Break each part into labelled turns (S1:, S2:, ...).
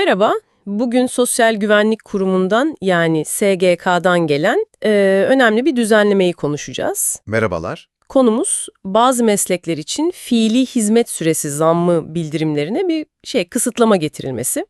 S1: Merhaba, bugün Sosyal Güvenlik Kurumu'ndan yani SGK'dan gelen e, önemli bir düzenlemeyi konuşacağız.
S2: Merhabalar.
S1: Konumuz bazı meslekler için fiili hizmet süresi zammı bildirimlerine bir şey kısıtlama getirilmesi.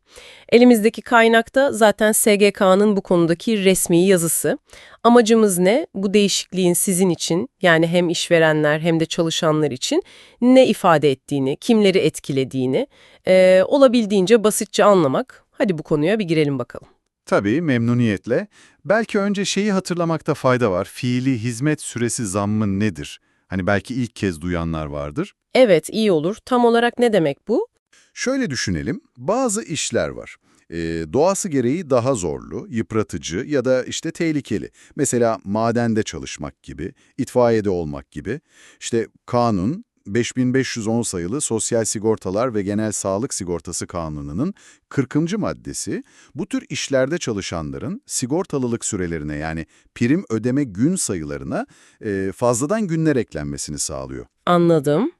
S1: Elimizdeki kaynakta zaten SGK'nın bu konudaki resmi yazısı. Amacımız ne? Bu değişikliğin sizin için yani hem işverenler hem de çalışanlar için ne ifade ettiğini, kimleri etkilediğini e, olabildiğince basitçe anlamak. Hadi bu konuya bir girelim bakalım.
S2: Tabii memnuniyetle. Belki önce şeyi hatırlamakta fayda var. Fiili hizmet süresi zammı nedir? Hani belki ilk kez duyanlar vardır.
S1: Evet, iyi olur. Tam olarak ne demek bu?
S2: Şöyle düşünelim, bazı işler var. Ee, doğası gereği daha zorlu, yıpratıcı ya da işte tehlikeli. Mesela madende çalışmak gibi, itfaiyede olmak gibi. İşte kanun 5510 sayılı Sosyal Sigortalar ve Genel Sağlık Sigortası Kanunu'nun 40. maddesi bu tür işlerde çalışanların sigortalılık sürelerine yani prim ödeme gün sayılarına e, fazladan günler eklenmesini sağlıyor.
S1: Anladım.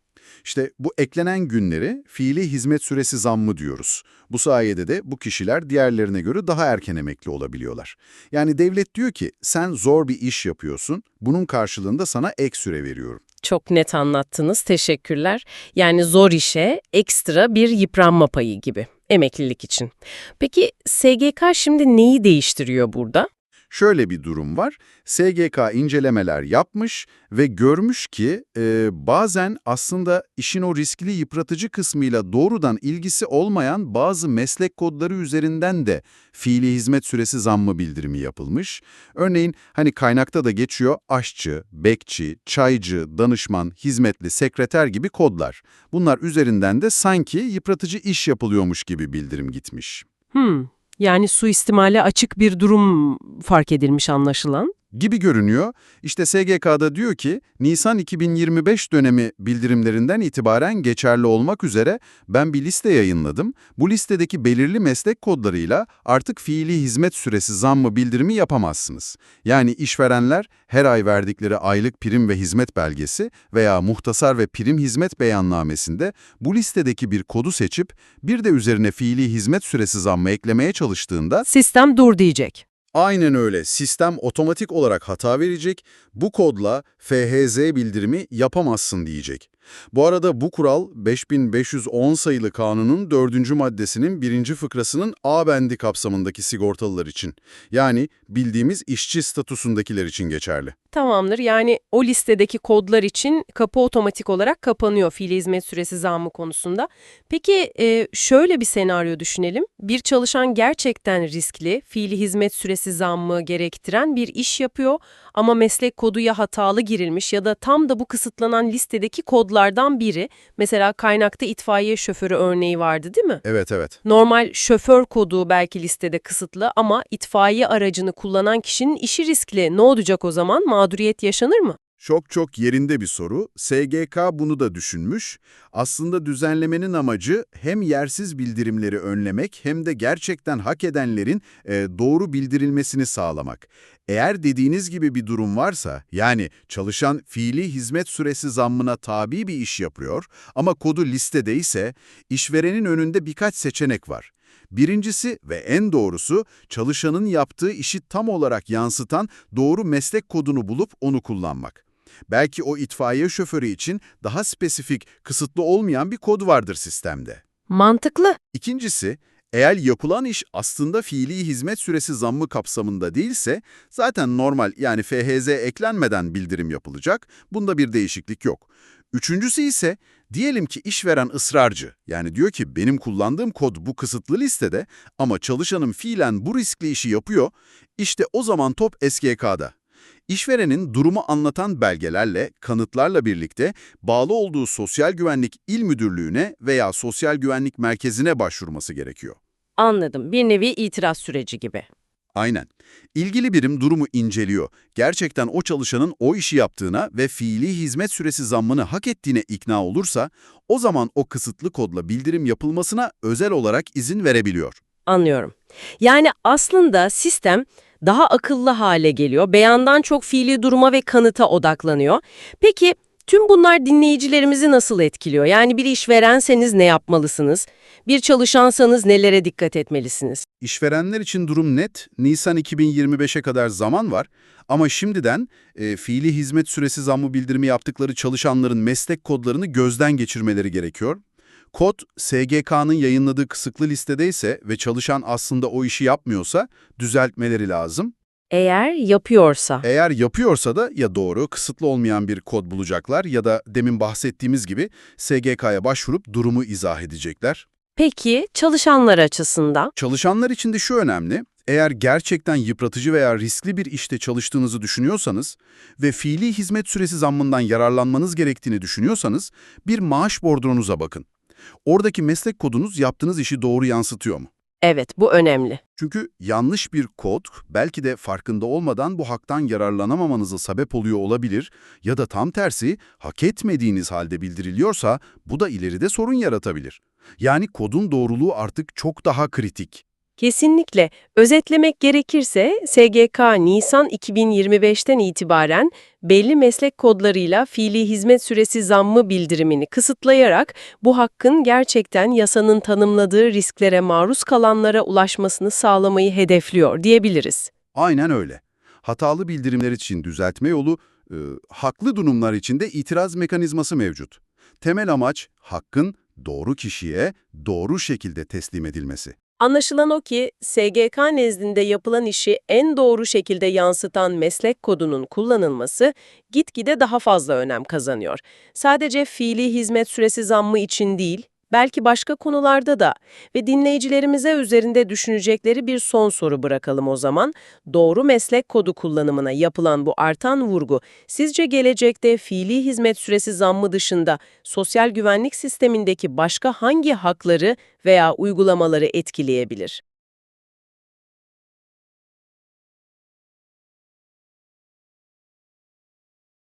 S2: İşte bu eklenen günleri fiili hizmet süresi zammı diyoruz. Bu sayede de bu kişiler diğerlerine göre daha erken emekli olabiliyorlar. Yani devlet diyor ki sen zor bir iş yapıyorsun, bunun karşılığında sana ek süre veriyorum.
S1: Çok net anlattınız. Teşekkürler. Yani zor işe ekstra bir yıpranma payı gibi emeklilik için. Peki SGK şimdi neyi değiştiriyor burada?
S2: Şöyle bir durum var. SGK incelemeler yapmış ve görmüş ki e, bazen aslında işin o riskli yıpratıcı kısmıyla doğrudan ilgisi olmayan bazı meslek kodları üzerinden de fiili hizmet süresi zammı bildirimi yapılmış. Örneğin hani kaynakta da geçiyor aşçı, bekçi, çaycı, danışman, hizmetli, sekreter gibi kodlar. Bunlar üzerinden de sanki yıpratıcı iş yapılıyormuş gibi bildirim gitmiş.
S1: Hmm, yani suistimale açık bir durum fark edilmiş anlaşılan.
S2: Gibi görünüyor. İşte SGK'da diyor ki Nisan 2025 dönemi bildirimlerinden itibaren geçerli olmak üzere ben bir liste yayınladım. Bu listedeki belirli meslek kodlarıyla artık fiili hizmet süresi zammı bildirimi yapamazsınız. Yani işverenler her ay verdikleri aylık prim ve hizmet belgesi veya muhtasar ve prim hizmet beyannamesinde bu listedeki bir kodu seçip bir de üzerine fiili hizmet süresi zammı eklemeye çalıştığında
S1: Sistem dur diyecek.
S2: Aynen öyle. Sistem otomatik olarak hata verecek. Bu kodla FHZ bildirimi yapamazsın diyecek. Bu arada bu kural 5510 sayılı kanunun 4. maddesinin 1. fıkrasının A bendi kapsamındaki sigortalılar için. Yani bildiğimiz işçi statüsündekiler için geçerli.
S1: Tamamdır. Yani o listedeki kodlar için kapı otomatik olarak kapanıyor fiili hizmet süresi zammı konusunda. Peki e, şöyle bir senaryo düşünelim. Bir çalışan gerçekten riskli, fiili hizmet süresi zammı gerektiren bir iş yapıyor ama meslek kodu ya hatalı girilmiş ya da tam da bu kısıtlanan listedeki kodlardan biri. Mesela kaynakta itfaiye şoförü örneği vardı değil mi?
S2: Evet evet.
S1: Normal şoför kodu belki listede kısıtlı ama itfaiye aracını kullanan kişinin işi riskli. Ne olacak o zaman? Mağduriyet yaşanır mı?
S2: Çok çok yerinde bir soru. SGK bunu da düşünmüş. Aslında düzenlemenin amacı hem yersiz bildirimleri önlemek hem de gerçekten hak edenlerin e, doğru bildirilmesini sağlamak. Eğer dediğiniz gibi bir durum varsa, yani çalışan fiili hizmet süresi zammına tabi bir iş yapıyor ama kodu listedeyse, işverenin önünde birkaç seçenek var. Birincisi ve en doğrusu çalışanın yaptığı işi tam olarak yansıtan doğru meslek kodunu bulup onu kullanmak. Belki o itfaiye şoförü için daha spesifik, kısıtlı olmayan bir kod vardır sistemde.
S1: Mantıklı.
S2: İkincisi, eğer yapılan iş aslında fiili hizmet süresi zammı kapsamında değilse, zaten normal yani FHZ eklenmeden bildirim yapılacak, bunda bir değişiklik yok. Üçüncüsü ise, diyelim ki işveren ısrarcı, yani diyor ki benim kullandığım kod bu kısıtlı listede ama çalışanım fiilen bu riskli işi yapıyor, işte o zaman top SGK'da. İşverenin durumu anlatan belgelerle, kanıtlarla birlikte bağlı olduğu Sosyal Güvenlik İl Müdürlüğü'ne veya Sosyal Güvenlik Merkezi'ne başvurması gerekiyor.
S1: Anladım. Bir nevi itiraz süreci gibi.
S2: Aynen. İlgili birim durumu inceliyor. Gerçekten o çalışanın o işi yaptığına ve fiili hizmet süresi zammını hak ettiğine ikna olursa, o zaman o kısıtlı kodla bildirim yapılmasına özel olarak izin verebiliyor.
S1: Anlıyorum. Yani aslında sistem daha akıllı hale geliyor. Beyandan çok fiili duruma ve kanıta odaklanıyor. Peki Tüm bunlar dinleyicilerimizi nasıl etkiliyor? Yani bir işverenseniz ne yapmalısınız? Bir çalışansanız nelere dikkat etmelisiniz?
S2: İşverenler için durum net. Nisan 2025'e kadar zaman var. Ama şimdiden e, fiili hizmet süresi zammı bildirimi yaptıkları çalışanların meslek kodlarını gözden geçirmeleri gerekiyor. Kod, SGK'nın yayınladığı kısıklı listedeyse ve çalışan aslında o işi yapmıyorsa düzeltmeleri lazım.
S1: Eğer yapıyorsa.
S2: Eğer yapıyorsa da ya doğru, kısıtlı olmayan bir kod bulacaklar ya da demin bahsettiğimiz gibi SGK'ya başvurup durumu izah edecekler.
S1: Peki çalışanlar açısından?
S2: Çalışanlar için de şu önemli, eğer gerçekten yıpratıcı veya riskli bir işte çalıştığınızı düşünüyorsanız ve fiili hizmet süresi zammından yararlanmanız gerektiğini düşünüyorsanız bir maaş bordronuza bakın. Oradaki meslek kodunuz yaptığınız işi doğru yansıtıyor mu?
S1: Evet, bu önemli.
S2: Çünkü yanlış bir kod belki de farkında olmadan bu haktan yararlanamamanıza sebep oluyor olabilir ya da tam tersi hak etmediğiniz halde bildiriliyorsa bu da ileride sorun yaratabilir. Yani kodun doğruluğu artık çok daha kritik.
S1: Kesinlikle. Özetlemek gerekirse SGK Nisan 2025'ten itibaren belli meslek kodlarıyla fiili hizmet süresi zammı bildirimini kısıtlayarak bu hakkın gerçekten yasanın tanımladığı risklere maruz kalanlara ulaşmasını sağlamayı hedefliyor diyebiliriz.
S2: Aynen öyle. Hatalı bildirimler için düzeltme yolu, e, haklı durumlar için de itiraz mekanizması mevcut. Temel amaç hakkın doğru kişiye doğru şekilde teslim edilmesi.
S1: Anlaşılan o ki SGK nezdinde yapılan işi en doğru şekilde yansıtan meslek kodunun kullanılması gitgide daha fazla önem kazanıyor. Sadece fiili hizmet süresi zammı için değil, belki başka konularda da ve dinleyicilerimize üzerinde düşünecekleri bir son soru bırakalım o zaman. Doğru meslek kodu kullanımına yapılan bu artan vurgu, sizce gelecekte fiili hizmet süresi zammı dışında sosyal güvenlik sistemindeki başka hangi hakları veya uygulamaları etkileyebilir?